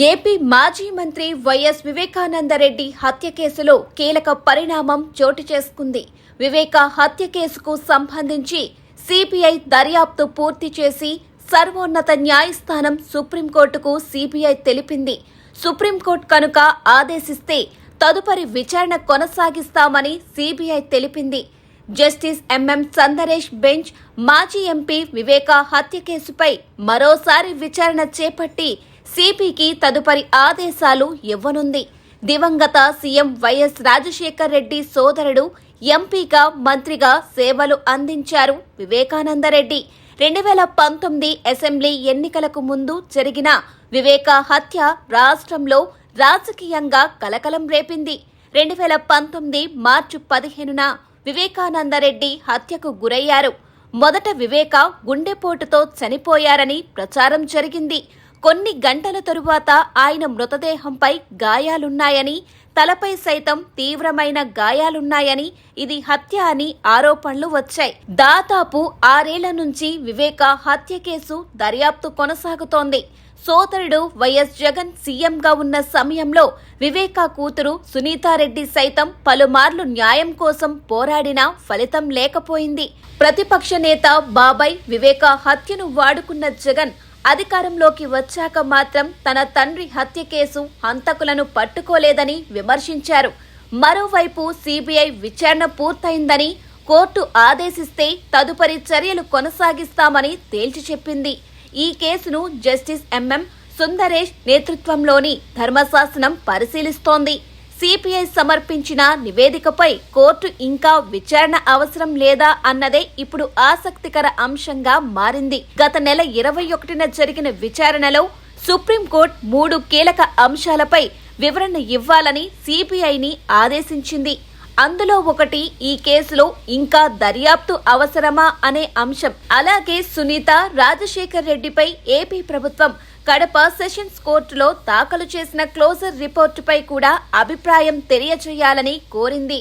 AP మాజీ మంత్రి YS Vivekananda Reddy హత్య కేసులో కీలక పరిణామం చోటు చేసుకుంది. వివేక హత్య కేసుకు సంబంధించి సిబిఐ దర్యాప్తు పూర్తి చేసి సర్వోన్నత న్యాయస్థానం సుప్రీంకోర్టుకు సిబిఐ తెలిపింది. సుప్రీంకోర్టు కనుక ఆదేశిస్తే తదుపరి విచారణ కొనసాగిస్తామని సిబిఐ తెలిపింది. జస్టిస్ ఎంఎం సందరేష్ బెంచ్ మాజీ ఎంపీ వివేకా హత్య కేసుపై మరోసారి విచారణ చేపట్టి సిపికి తదుపరి ఆదేశాలు ఇవ్వనుంది. దివంగత సీఎం వైఎస్ రాజశేఖర్ రెడ్డి సోదరుడు ఎంపీగా మంత్రిగా సేవలు అందించారు వివేకానందరెడ్డి రెండు వేల పంతొమ్మిది అసెంబ్లీ ఎన్నికలకు ముందు జరిగిన వివేక హత్య రాష్ట్రంలో రాజకీయంగా కలకలం రేపింది. రెండు వేల పంతొమ్మిది మార్చి పదిహేనున వివేకానందరెడ్డి హత్యకు గురయ్యారు. మొదట వివేక గుండెపోటుతో చనిపోయారని ప్రచారం జరిగింది. కొన్ని గంటల తరువాత ఆయన మృతదేహంపై గాయాలున్నాయని తలపై సైతం తీవ్రమైన గాయాలున్నాయని ఇది హత్య అని ఆరోపణలు వచ్చాయి. దాదాపు ఆరేళ్ళ నుంచి వివేక హత్య కేసు దర్యాప్తు కొనసాగుతోంది. సోదరుడు వైఎస్ జగన్ సీఎంగా ఉన్న సమయంలో వివేక కూతురు సునీతారెడ్డి సైతం పలుమార్లు న్యాయం కోసం పోరాడినా ఫలితం లేకపోయింది. ప్రతిపక్ష నేత బాబాయ్ వివేక హత్యను వాడుకున్న జగన్ అధికారంలోకి వచ్చాక మాత్రం తన తండ్రి హత్య కేసు హంతకులను పట్టుకోలేదని విమర్శించారు. మరోవైపు సిబిఐ విచారణ పూర్తయిందని కోర్టు ఆదేశిస్తే తదుపరి చర్యలు కొనసాగిస్తామని తేల్చి చెప్పింది. ఈ కేసును జస్టిస్ ఎంఎం సుందరేష్ నేతృత్వంలోని ధర్మశాసనం పరిశీలిస్తోంది. సిపిఐ సమర్పించిన నివేదికపై కోర్టు ఇంకా విచారణ అవసరం లేదా అన్నదే ఇప్పుడు ఆసక్తికర అంశంగా మారింది. గత నెల ఇరవై ఒకటిన జరిగిన విచారణలో సుప్రీంకోర్టు మూడు కీలక అంశాలపై వివరణ ఇవ్వాలని సిబిఐని ఆదేశించింది. అందులో ఒకటి ఈ కేసులో ఇంకా దర్యాప్తు అవసరమా అనే అంశం. అలాగే సునీత రాజశేఖర్ రెడ్డిపై ఏపీ ప్రభుత్వం కడప సెషన్స్ కోర్టులో దాఖలు చేసిన క్లోజర్ రిపోర్టుపై కూడా అభిప్రాయం తెలియజేయాలని కోరింది.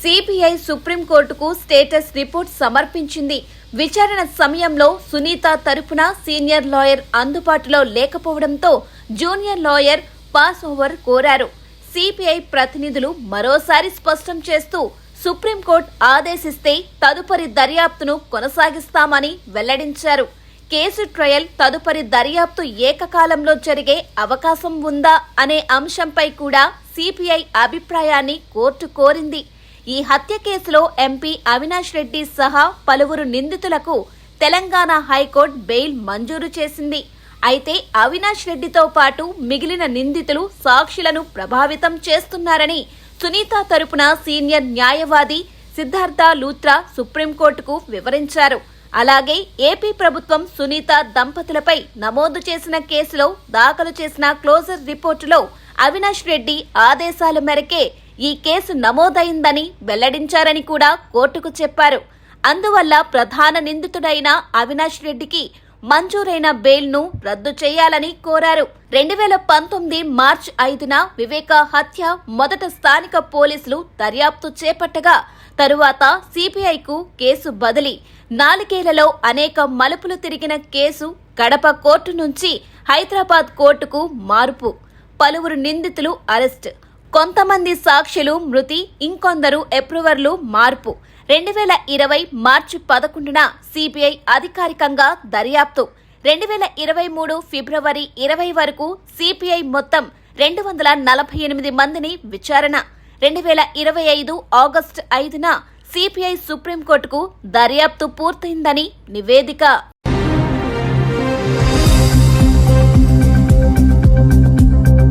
సిబిఐ సుప్రీంకోర్టుకు స్టేటస్ రిపోర్ట్ సమర్పించింది. విచారణ సమయంలో సునీత తరపున సీనియర్ లాయర్ అందుబాటులో లేకపోవడంతో జూనియర్ లాయర్ పాస్ ఓవర్ కోరారు. సిపిఐ ప్రతినిధులు మరోసారి స్పష్టం చేస్తూ సుప్రీంకోర్టు ఆదేశిస్తే తదుపరి దర్యాప్తును కొనసాగిస్తామని వెల్లడించారు. కేసు ట్రయల్ తదుపరి దర్యాప్తు ఏకకాలంలో జరిగే అవకాశం ఉందా అనే అంశంపై కూడా సిపిఐ అభిప్రాయాన్ని కోర్టు కోరింది. ఈ హత్య కేసులో ఎంపీ అవినాష్ రెడ్డి సహా పలువురు నిందితులకు తెలంగాణ హైకోర్టు బెయిల్ మంజూరు చేసింది. అయితే అవినాష్ రెడ్డితో పాటు మిగిలిన నిందితులు సాక్షులను ప్రభావితం చేస్తున్నారని సునీత తరపున సీనియర్ న్యాయవాది సిద్ధార్థ లూత్రా సుప్రీంకోర్టుకు వివరించారు. అలాగే ఏపీ ప్రభుత్వం సునీత దంపతులపై నమోదు చేసిన కేసులో దాఖలు చేసిన క్లోజర్ రిపోర్టులో అవినాష్ రెడ్డి ఆదేశాల మేరకే ఈ కేసు నమోదైందని వెల్లడించారని కూడా కోర్టుకు చెప్పారు. అందువల్ల ప్రధాన నిందితుడైన అవినాష్ రెడ్డికి మంజూరైన బెయిల్ను రద్దు చేయాలని కోరారు. రెండు వేల పంతొమ్మిది మార్చి ఐదున వివేక హత్య మొదట స్థానిక పోలీసులు దర్యాప్తు చేపట్టగా తరువాత సిబిఐకు కేసు బదిలీ. నాలుగేళ్ళలో అనేక మలుపులు తిరిగిన కేసు గడప కోర్టు నుంచి హైదరాబాద్ కోర్టుకు మార్పు. పలువురు నిందితులు అరెస్ట్. కొంతమంది సాక్షులు మృతి ఇంకొందరు అప్రూవర్లు మార్పు. రెండు వేల ఇరవై మార్చి పదకొండున సిబిఐ అధికారికంగా దర్యాప్తు. రెండు వేల ఇరవై మూడు ఫిబ్రవరి ఇరవై వరకు సిపిఐ మొత్తం రెండు వందల నలభై ఎనిమిది మందిని విచారణ. రెండు వేల ఇరవై ఐదు ఆగస్టు ఐదున సిపిఐ సుప్రీంకోర్టుకు దర్యాప్తు పూర్తయిందని నివేదిక.